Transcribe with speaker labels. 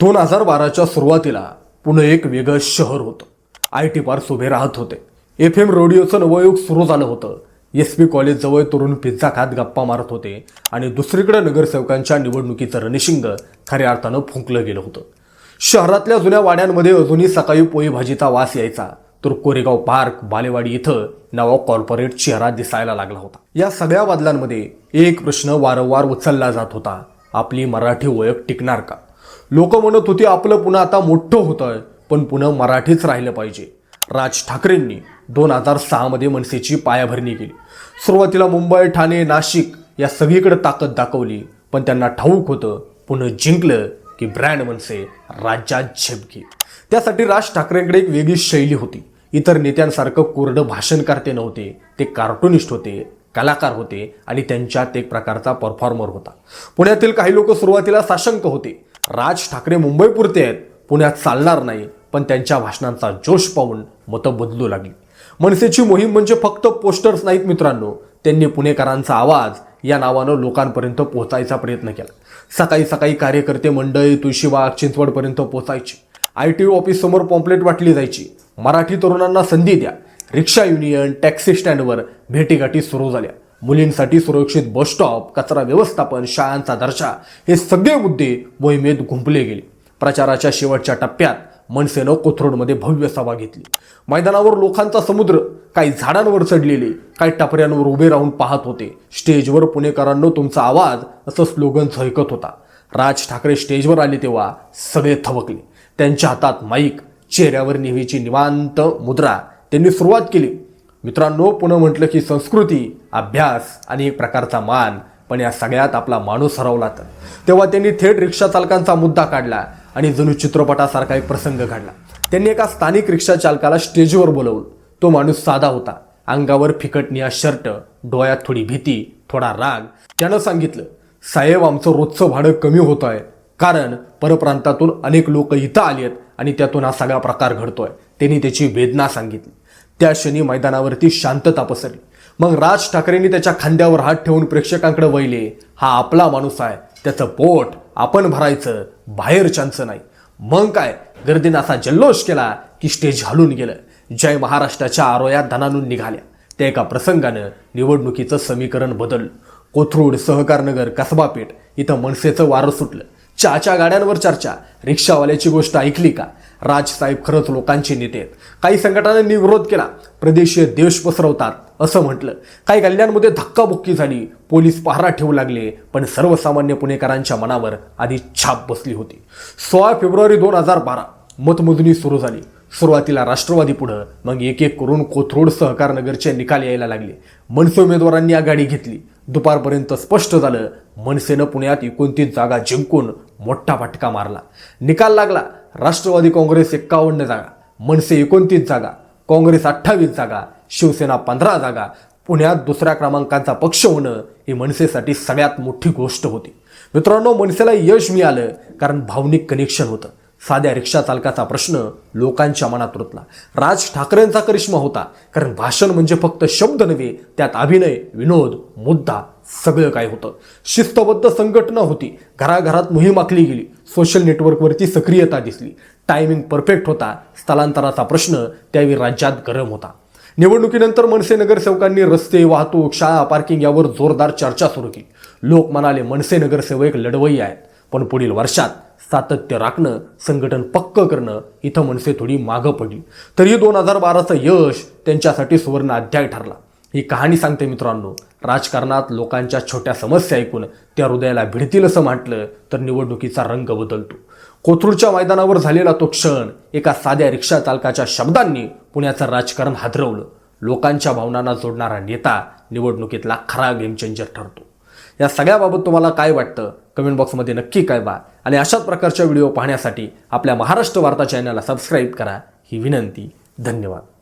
Speaker 1: दोन हजार बाराच्या सुरुवातीला पुणे एक वेगळं शहर होतं. आय टी पार्क उभे राहत होते. एफ एम रेडिओचं नवयुग सुरू झालं होतं. एस पी कॉलेजजवळ तरुण पिझ्झा खात गप्पा मारत होते आणि दुसरीकडे नगरसेवकांच्या निवडणुकीचं रणशिंग खऱ्या अर्थानं फुंकलं गेलं होतं. शहरातल्या जुन्या वाड्यांमध्ये अजूनही सकाळी पोळी भाजीचा वास यायचा. तर कोरेगाव पार्क बालेवाडी इथं नवा कॉर्पोरेट चेहरा दिसायला लागला होता. या सगळ्या बदलांमध्ये एक प्रश्न वारंवार उचलला जात होता. आपली मराठी ओळख टिकणार का? लोक म्हणत होती आपलं पुन्हा आता मोठं होतं आहे पण पुन्हा मराठीच राहिलं पाहिजे. राज ठाकरेंनी दोन हजार सहामध्ये मनसेची पायाभरणी केली. सुरुवातीला मुंबई ठाणे नाशिक या सगळीकडे ताकद दाखवली पण त्यांना ठाऊक होतं पुन्हा जिंकलं की ब्रँड मनसे राज्यात झेपकी त्यासाठी राज ठाकरेंकडे एक वेगळी शैली होती. इतर नेत्यांसारखं कोरडं भाषण करते नव्हते ते कार्टुनिस्ट होते कलाकार होते आणि त्यांच्यात एक प्रकारचा परफॉर्मर होता. पुण्यातील काही लोक सुरुवातीला साशंक होते. राज ठाकरे मुंबईपुरते आहेत. पुण्यात चालणार नाही. पण त्यांच्या भाषणांचा जोश पाहून मतं बदलू लागली. मनसेची मोहीम म्हणजे फक्त पोस्टर्स नाहीत मित्रांनो. त्यांनी पुणेकरांचा आवाज या नावानं लोकांपर्यंत पोहोचायचा प्रयत्न केला. सकाळी सकाळी कार्यकर्ते मंडळी तुळशीबाग चिंचवडपर्यंत पोहोचायची. आय टी ऑफिस समोर पॉम्पलेट वाटली जायची. मराठी तरुणांना संधी द्या. रिक्षा युनियन टॅक्सी स्टँडवर भेटीगाठी सुरू झाल्या. मुलींसाठी सुरक्षित बस स्टॉप कचरा व्यवस्थापन शाळांचा दर्जा हे सगळे मुद्दे मोहिमेत गुंपले गेले. प्रचाराच्या शेवटच्या टप्प्यात मनसेनं कोथरूडमध्ये भव्य सभा घेतली. मैदानावर लोकांचा समुद्र काही झाडांवर चढलेले काही टपऱ्यांवर उभे राहून पाहत होते. स्टेजवर पुणेकरांनो तुमचा आवाज असं स्लोगन झळकत होता. राज ठाकरे स्टेजवर आले तेव्हा सगळे थबकले त्यांच्या हातात माईक चेहऱ्यावर नेहमीची निवांत मुद्रा. त्यांनी सुरुवात केली. मित्रांनो पुन्हा म्हटलं की संस्कृती अभ्यास आणि एक प्रकारचा मान पण या सगळ्यात आपला माणूस हरवला तर. तेव्हा त्यांनी थेट रिक्षा चालकांचा मुद्दा काढला आणि जणू चित्रपटासारखा एक प्रसंग घडला. त्यांनी एका स्थानिक रिक्षा चालकाला स्टेजवर बोलवलं. तो माणूस साधा होता. अंगावर फिकट निळा शर्ट डोळ्यात थोडी भीती थोडा राग. त्यानं सांगितलं साहेब आमचं रोजचं भाडं कमी होत आहे कारण परप्रांतातून अनेक लोक इथं आली आहेत. आणि त्यातून हा सगळा प्रकार घडतोय. त्यांनी त्याची वेदना सांगितली. त्या क्षणी मैदानावरती शांतता पसरली. मग राज ठाकरेंनी त्याच्या खांद्यावर हात ठेवून प्रेक्षकांकडे वहिले हा आपला माणूस आहे. त्याचं पोट आपण भरायचं बाहेरच्यांचं नाही. मग काय? गर्दीनं असा जल्लोष केला की स्टेज हलून गेलं. जय महाराष्ट्राच्या आरोयात धनानून निघाल्या. त्या एका प्रसंगानं निवडणुकीचं समीकरण बदललं. कोथरूड सहकारनगर कसबा पेठ इथं मनसेचं वारं सुटलं. चाच्या गाड्यांवर चर्चा. रिक्षावाल्याची गोष्ट ऐकली का? राजसाहेब खरंच लोकांचे नेते आहेत. काही संघटनांनी विरोध केला. प्रदेशीय देश पसरवतात असं म्हटलं. काही गल्ल्यांमध्ये धक्काबुक्की झाली. पोलीस पहारा ठेवू लागले पण सर्वसामान्य पुणेकरांच्या मनावर आधी छाप बसली होती. सोळा फेब्रुवारी दोन हजार बारा मतमोजणी सुरू झाली. सुरुवातीला राष्ट्रवादी पुढं मग एक एक करून कोथरूड सहकार नगरचे निकाल यायला लागले. मनसे उमेदवारांनी आघाडी घेतली. दुपारपर्यंत स्पष्ट झालं मनसेनं पुण्यात एकोणतीस जागा जिंकून मोठा फटका मारला. निकाल लागला. राष्ट्रवादी काँग्रेस एक्कावन्न जागा मनसे एकोणतीस जागा काँग्रेस अठ्ठावीस जागा शिवसेना पंधरा जागा पुण्यात दुसऱ्या क्रमांकाचा पक्ष होणं ही मनसेसाठी सगळ्यात मोठी गोष्ट होती. मित्रांनो मनसेला यश मिळालं कारण भावनिक कनेक्शन होतं. साध्या रिक्षा चालकाचा प्रश्न लोकांच्या मनात रुतला. राज ठाकरेंचा करिश्मा होता कारण भाषण म्हणजे फक्त शब्द नव्हे त्यात अभिनय विनोद मुद्दा सगळं काय होतं. शिस्तबद्ध संघटना होती. घराघरात मोहीम आखली गेली. सोशल नेटवर्कवरती सक्रियता दिसली. टायमिंग परफेक्ट होता. स्थलांतराचा प्रश्न त्यावेळी राज्यात गरम होता. निवडणुकीनंतर मनसे नगरसेवकांनी रस्ते वाहतूक शाळा पार्किंग यावर जोरदार चर्चा सुरू केली. लोक म्हणाले मनसे नगरसेवक लढवई आहेत. पण पुढील वर्षात सातत्य राखणं संघटन पक्क करणं इथं मनसे थोडी मागं पडली. तरी दोन हजार बाराचं यश त्यांच्यासाठी सुवर्ण अध्याय ठरला. ही कहाणी सांगते मित्रांनो राजकारणात लोकांच्या छोट्या समस्या ऐकून त्या हृदयाला भिडतील असं म्हटलं तर निवडणुकीचा रंग बदलतो. कोथरूडच्या मैदानावर झालेला तो क्षण एका साध्या रिक्षा चालकाच्या शब्दांनी पुण्याचं राजकारण हादरवलं. लोकांच्या भावनांना जोडणारा नेता निवडणुकीतला खरा गेम चेंजर ठरतो. या सगळ्याबाबत तुम्हाला काय वाटतं? कमेंट बॉक्समध्ये नक्की कळवा. आणि अशाच प्रकारच्या व्हिडिओ पाहण्यासाठी आपल्या महाराष्ट्र वार्ता चॅनलला सबस्क्राईब करा. ही विनंती. धन्यवाद.